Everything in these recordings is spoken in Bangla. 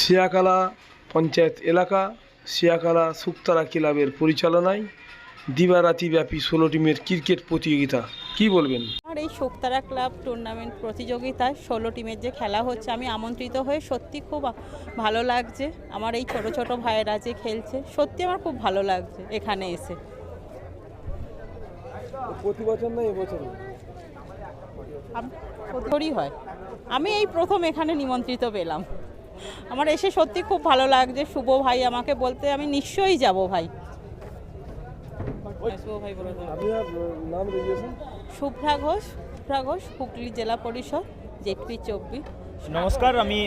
শিয়াকালা পঞ্চায়েত এলাকা শিয়াকালা সুক্তারা ক্লাবের পরিচালনায় দিবারাতি ব্যাপী ষোলো টিমের ক্রিকেট প্রতিযোগিতা। কি বলবেন? আমার এই শোকতারা ক্লাব টুর্নামেন্ট প্রতিযোগিতায় ষোলো টিমের যে খেলা হচ্ছে আমি আমন্ত্রিত হয়ে সত্যি খুব ভালো লাগছে। আমার এই ছোট ছোট ভাইয়েরা যে খেলছে সত্যি আমার খুব ভালো লাগছে এখানে এসে। প্রতি বছর না এবছর? হয়। আমি এই প্রথম এখানে নিমন্ত্রিত পেলাম। আমার এসে সত্যি খুব ভালো লাগছে। শুভ ভাই আমাকে বলতে আমি নিশ্চয়ই যাব ভাই। শুভ বলে শুভ্রা ঘোষ শুভ্রা ঘোষ হুগলি জেলা পরিষদ জেটপি চব্বিশ। নমস্কার আমি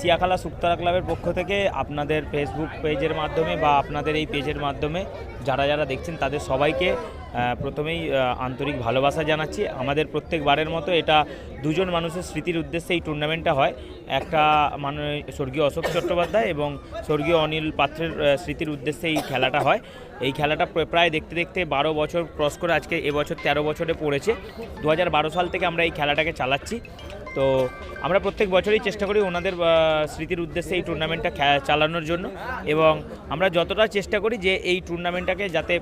সিয়াখালা সুক্তারা ক্লাবের পক্ষ থেকে আপনাদের ফেসবুক পেজের মাধ্যমে বা আপনাদের এই পেজের মাধ্যমে যারা যারা দেখছেন তাদের সবাইকে প্রথমেই আন্তরিক ভালোবাসা জানাচ্ছি। আমাদের প্রত্যেকবারের মতো এটা দুজন মানুষের স্মৃতির উদ্দেশ্যে এই টুর্নামেন্টটা হয়। একটা মানে স্বর্গীয় অশোক চট্টোপাধ্যায় এবং স্বর্গীয় অনিল পাত্রের স্মৃতির উদ্দেশ্যে এই খেলাটা হয়। এই খেলাটা প্রায় দেখতে দেখতে বারো বছর ক্রস করে আজকে এবছর তেরো বছরে পড়েছে। দু হাজার বারো সাল থেকে আমরা এই খেলাটাকে চালাচ্ছি। তো আমরা প্রত্যেক বছরই চেষ্টা করি ওনাদের স্মৃতির উদ্দেশ্যে এই টুর্নামেন্টটা চালানোর জন্য। এবং আমরা যতটা চেষ্টা করি যে এই টুর্নামেন্টটাকে যাতে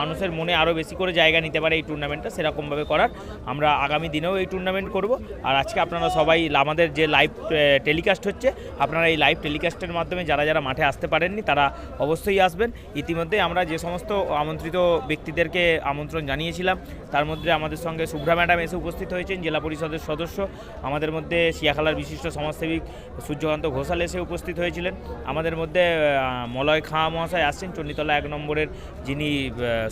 মানুষের মনে আরও বেশি করে জায়গা নিতে পারে এই টুর্নামেন্টটা সেরকমভাবে করার। আমরা আগামী দিনেও এই টুর্নামেন্ট করব। আর আজকে আপনারা সবাই, আমাদের যে লাইভ টেলিকাস্ট হচ্ছে, আপনারা এই লাইভ টেলিকাস্টের মাধ্যমে যারা যারা মাঠে আসতে পারেননি, তারা অবশ্যই আসবেন। ইতিমধ্যে আমরা যে সমস্ত আমন্ত্রিত ব্যক্তিদেরকে আমন্ত্রণ জানিয়েছিলাম, তার মধ্যে আমাদের সঙ্গে শুভ্রা ম্যাডাম এসে উপস্থিত হয়েছেন, জেলা পরিষদের সদস্য। আমাদের মধ্যে শিয়াখালার বিশিষ্ট সমাজসেবী সূর্যকান্ত ঘোষাল এসে উপস্থিত হয়েছিলেন। আমাদের মধ্যে মলয় খাঁ মহাশয় আসছেন, চণ্ডীতলা এক নম্বরের যিনি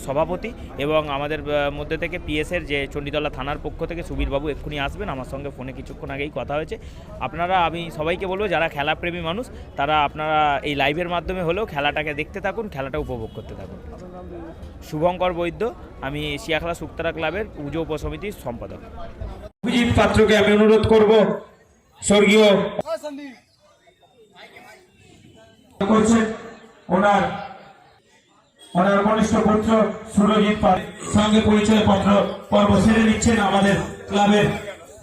সভাপতি এবং আমাদের মধ্যে থেকে পিএসের যে চণ্ডীতলা থানার পক্ষ থেকে সুবীরবাবু এক্ষুনি আসবেন। আমার সঙ্গে ফোনে কিছুক্ষণ আগেই কথা হয়েছে। আপনারা আমি সবাইকে বলব যারা খেলাপ্রেমী মানুষ তারা আপনারা এই লাইভের মাধ্যমে হলেও খেলাটাকে দেখতে থাকুন খেলাটা উপভোগ করতে থাকুন। শুভঙ্কর বৈদ্য আমি শিয়াখলা সুক্তারা ক্লাবের পুজো উপসমিতির সম্পাদক। অভিজিৎ পাত্রকে আমি অনুরোধ করব স্বর্গীয় করছেন ওনার ওনার কনিষ্ঠ পুত্র সুরজিৎ পাল সঙ্গে পরিচয় পত্র পর্ব সেরে নিচ্ছেন আমাদের ক্লাবের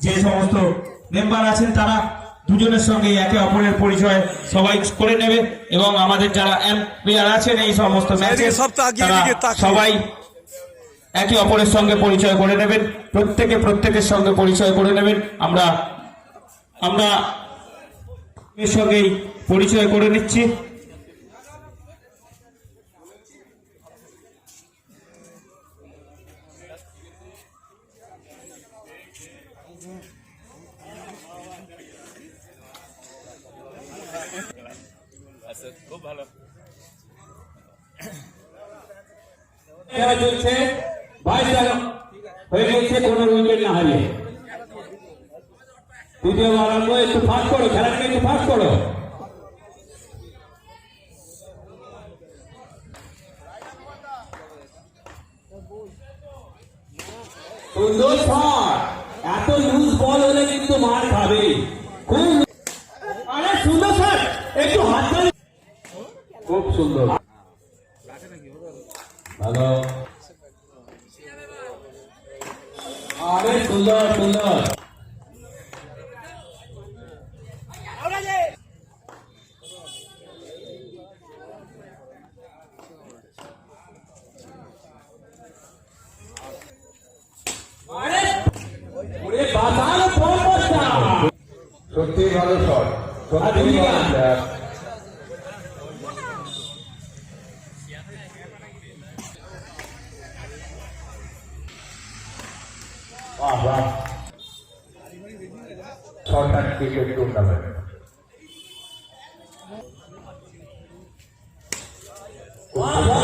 যে সমস্ত মেম্বার আছেন তারা দুজনের সঙ্গে একে অপরের পরিচয় সবাই করে নেবে এবং আমাদের যারা এম্পায়ার আছেন এই সমস্ত ম্যাচে সবাই একে অপরের সঙ্গে পরিচয় করে নেবেন প্রত্যেকে প্রত্যেকের সঙ্গে পরিচয় করে নেবেন। আমরা আমরা এর সঙ্গেই পরিচয় করে নিচ্ছি। খেলা চলছে বাইশ রান গেছে কোনো উইকেট না হারিয়ে। তৃতীয় আরম্ভ, একটু ফাস্ট করো, খেলাটাকে একটু ফাস্ট করো। সুন্দর শট এত লুজ বল হলে কিন্তু মার খাবে খুব আরে সুন্দর শট একটু হাত ধরে খুব সুন্দর ভালো আরে সুন্দর সুন্দর আরে ওরে বাঁচানো ফোন করছা সত্যি ভালো শট আর তুমি সত্যি Sarkar cricket tournament Wow, wow.